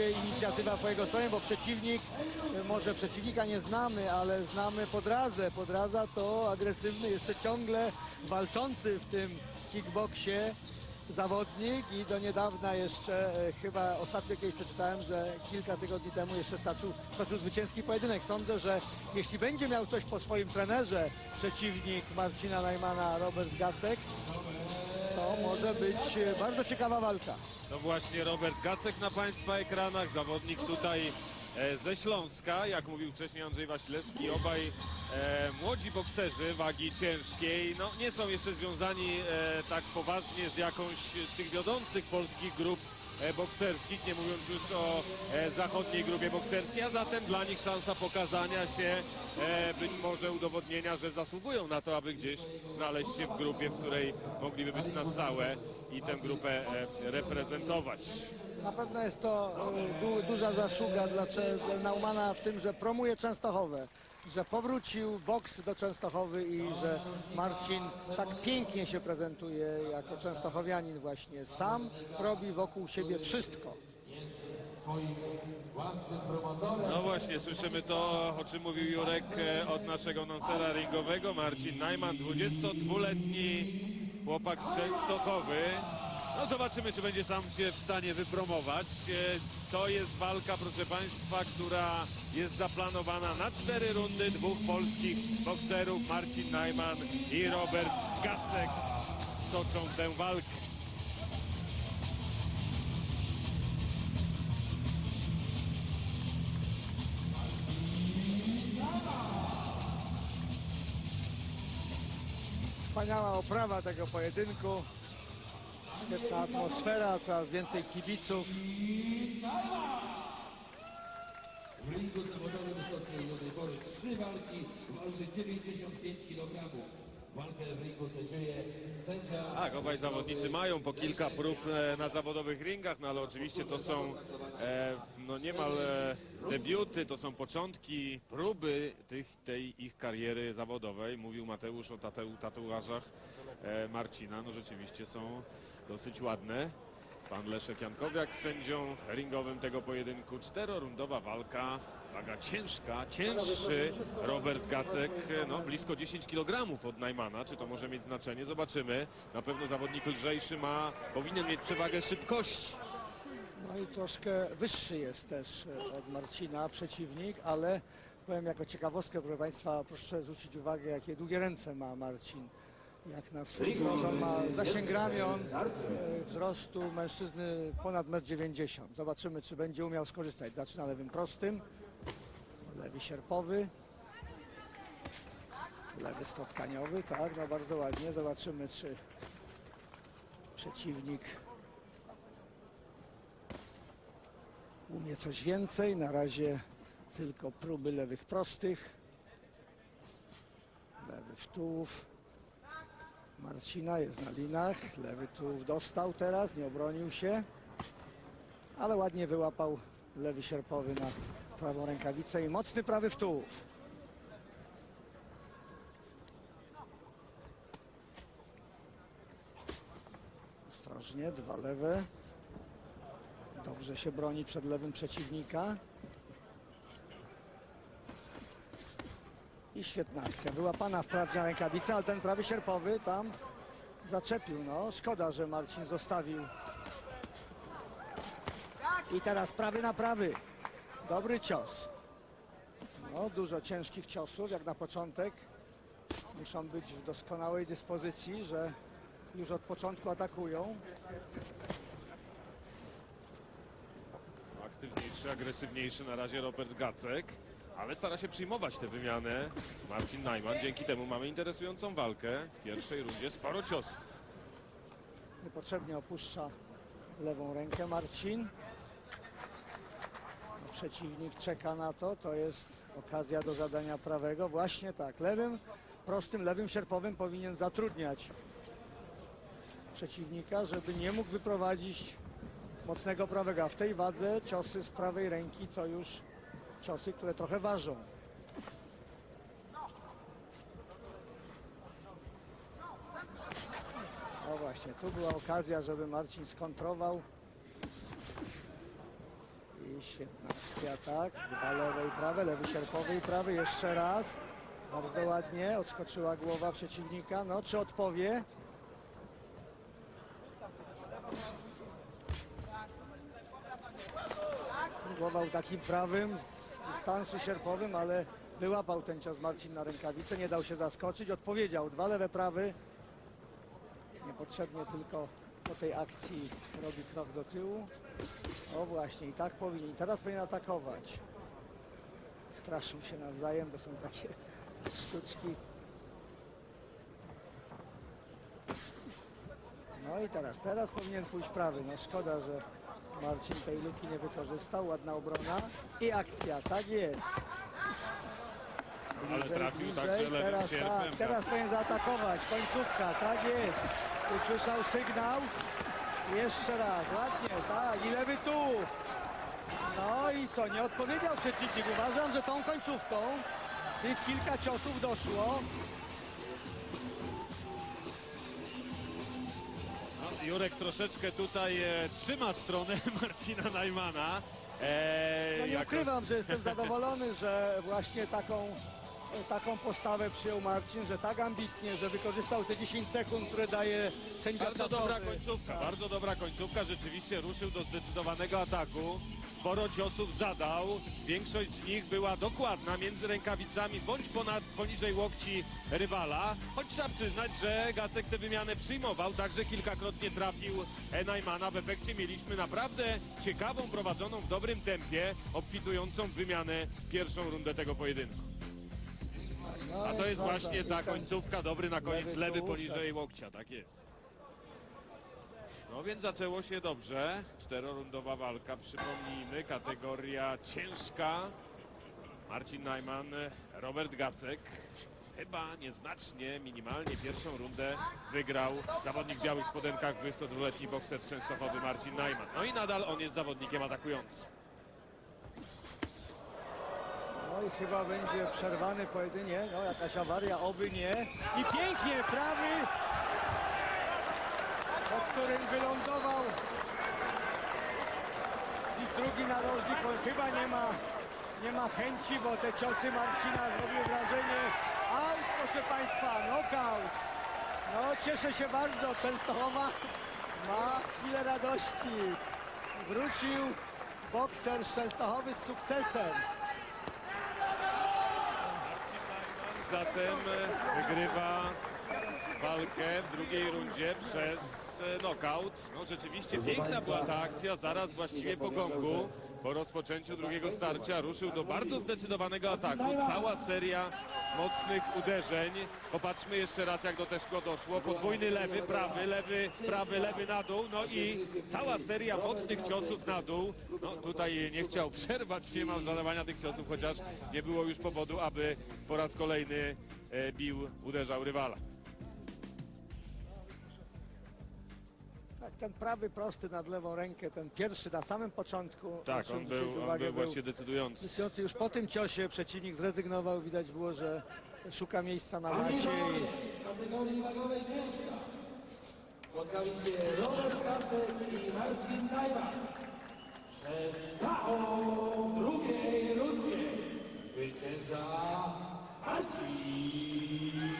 będzie inicjatywa po jego stronie, bo przeciwnik, e, może przeciwnika nie znamy, ale znamy Podrazę. Podraza to agresywny, jeszcze ciągle walczący w tym kickboksie zawodnik i do niedawna jeszcze, e, chyba ostatnio kiedyś przeczytałem, że kilka tygodni temu jeszcze stoczył, stoczył zwycięski pojedynek. Sądzę, że jeśli będzie miał coś po swoim trenerze przeciwnik Marcina Najmana, Robert Gacek, może być e, bardzo ciekawa walka. No właśnie Robert Gacek na Państwa ekranach, zawodnik tutaj e, ze Śląska, jak mówił wcześniej Andrzej Wasilewski, obaj e, młodzi bokserzy wagi ciężkiej, no nie są jeszcze związani e, tak poważnie z jakąś z tych wiodących polskich grup bokserskich, nie mówiąc już o e, zachodniej grupie bokserskiej, a zatem dla nich szansa pokazania się, e, być może udowodnienia, że zasługują na to, aby gdzieś znaleźć się w grupie, w której mogliby być na stałe i tę grupę e, reprezentować. Na pewno jest to e, du, duża zasługa dla Naumana w tym, że promuje Częstochowę, że powrócił boks do Częstochowy i że Marcin tak pięknie się prezentuje jako częstochowianin właśnie. Sam robi wokół siebie wszystko. No właśnie, słyszymy to, o czym mówił Jurek e, od naszego nonsera ringowego. Marcin Najman, 22-letni chłopak z Częstochowy. No zobaczymy, czy będzie sam się w stanie wypromować. E, To jest walka, proszę Państwa, która jest zaplanowana na cztery rundy dwóch polskich bokserów. Marcin Najman i Robert Gacek stoczą tę walkę. Wspaniała oprawa tego pojedynku. Świetna atmosfera, coraz więcej kibiców. W ringu zawodowym stoczy do tej pory trzy walki, waży 95 kg. Walkę w ringu sędziuje sędzia Tak, obaj zawodnicy mają po kilka prób e, na zawodowych ringach, no ale oczywiście to są e, no niemal e, debiuty, to są początki, próby tych, tej ich kariery zawodowej. Mówił Mateusz o tateu, tatuażach e, Marcina, no rzeczywiście są dosyć ładne. Pan Leszek Jankowiak sędzią ringowym tego pojedynku. Czterorundowa walka, waga ciężka, cięższy Robert Gacek, no blisko 10 kg od Najmana. Czy to może mieć znaczenie? Zobaczymy. Na pewno zawodnik lżejszy ma, powinien mieć przewagę szybkości. No i troszkę wyższy jest też e, od Marcina przeciwnik, ale powiem jako ciekawostkę, proszę Państwa, proszę zwrócić uwagę, jakie długie ręce ma Marcin. Jak na swój wzrost, on ma zasięg ramion e, wzrostu mężczyzny ponad 1,90 m. Zobaczymy, czy będzie umiał skorzystać. Zaczyna lewym prostym, lewy sierpowy, lewy spotkaniowy, tak, no bardzo ładnie. Zobaczymy, czy przeciwnik umie coś więcej. Na razie tylko próby lewych prostych. Lewy w tułów. Marcina jest na linach. Lewy tułów dostał teraz, nie obronił się. Ale ładnie wyłapał lewy sierpowy na prawą rękawicę i mocny prawy w tułów. Ostrożnie, dwa lewe. Dobrze się broni przed lewym przeciwnika. I świetna akcja. Wyłapana wprawdzie rękawica, ale ten prawy sierpowy tam zaczepił. No, szkoda, że Marcin zostawił. I teraz prawy na prawy. Dobry cios. No, dużo ciężkich ciosów, jak na początek. Muszą być w doskonałej dyspozycji, że już od początku atakują. Aktywniejszy, agresywniejszy na razie Robert Gacek, ale stara się przyjmować tę wymianę Marcin Najman. Dzięki temu mamy interesującą walkę. W pierwszej rundzie sporo ciosów. Niepotrzebnie opuszcza lewą rękę Marcin. Przeciwnik czeka na to. To jest okazja do zadania prawego. Właśnie tak. Lewym, prostym, lewym sierpowym powinien zatrudniać przeciwnika, żeby nie mógł wyprowadzić mocnego prawego. A w tej wadze ciosy z prawej ręki to już ciosy, które trochę ważą. No właśnie, tu była okazja, żeby Marcin skontrował i świetna akcja, tak. Dwa lewe i prawe, lewy sierpowy i prawy. Jeszcze raz. Bardzo ładnie. Odskoczyła głowa przeciwnika. No, czy odpowie? Głował takim prawym z dystansu sierpowym, ale wyłapał ten cios Marcin na rękawicę. Nie dał się zaskoczyć. Odpowiedział. Dwa lewe prawy. Niepotrzebnie tylko po tej akcji robi krok do tyłu. O właśnie, i tak powinien. Teraz powinien atakować. Straszył się nawzajem, to są takie sztuczki. No i teraz, teraz powinien pójść prawy. No szkoda, że Marcin tej luki nie wykorzystał. Ładna obrona i akcja, tak jest. Ale trafił także lewym teraz, tak, teraz powinien zaatakować. Końcówka, tak jest. Usłyszał sygnał. Jeszcze raz, ładnie, tak, i lewy. No i co, nie odpowiedział przeciwnik. Uważam, że tą końcówką tych kilka ciosów doszło. Jurek troszeczkę tutaj e, trzyma stronę Marcina Najmana. E, No nie jako- ukrywam, że jestem zadowolony, że właśnie taką, taką postawę przyjął Marcin, że tak ambitnie, że wykorzystał te 10 sekund, które daje sędzia Bardzo czasowy. dobra końcówka, bardzo dobra końcówka. Rzeczywiście ruszył do zdecydowanego ataku. Sporo ciosów zadał. Większość z nich była dokładna między rękawicami bądź ponad, poniżej łokci rywala. Choć trzeba przyznać, że Gacek tę wymianę przyjmował, także kilkakrotnie trafił Najmana. W efekcie mieliśmy naprawdę ciekawą, prowadzoną w dobrym tempie, obfitującą wymianę pierwszą rundę tego pojedynku. A to jest właśnie ta końcówka, dobry na koniec lewy poniżej łokcia, tak jest. No więc zaczęło się dobrze. Czterorundowa walka, przypomnijmy, kategoria ciężka. Marcin Najman, Robert Gacek. Chyba nieznacznie, minimalnie pierwszą rundę wygrał zawodnik w białych spodenkach, 22-letni bokser Częstochowy Marcin Najman. No i nadal on jest zawodnikiem atakującym. Chyba będzie przerwany pojedynek. No jakaś awaria, oby nie. I pięknie prawy, po którym wylądował. I drugi narożnik, on chyba nie ma, nie ma chęci, bo te ciosy Marcina zrobiły wrażenie. Out, proszę Państwa, knockout. No cieszę się bardzo, Częstochowa ma chwilę radości. Wrócił bokser z Częstochowy z sukcesem. Marcin Najman zatem e, wygrywa walkę w drugiej rundzie przez e, knockout. No rzeczywiście piękna była ta akcja, zaraz właściwie po gongu. Po rozpoczęciu drugiego starcia ruszył do bardzo zdecydowanego ataku. Cała seria mocnych uderzeń. Popatrzmy jeszcze raz jak do tego doszło. Podwójny lewy, prawy, lewy, prawy, lewy na dół. No i cała seria mocnych ciosów na dół. No tutaj nie chciał przerwać niemal zadawania tych ciosów, chociaż nie było już powodu, aby po raz kolejny e, bił, uderzał rywala. Tak, ten prawy prosty nad lewą rękę, ten pierwszy na samym początku. Tak, on był, on uwagę, był decydujący. Decydujący już po tym ciosie przeciwnik zrezygnował, widać było, że szuka miejsca na masie. I... Kategorii wagowej ciężka. Spotkali się Robert Kacer i Marcin Najman. Przez KO w drugiej rundzie zwycięża Marcin.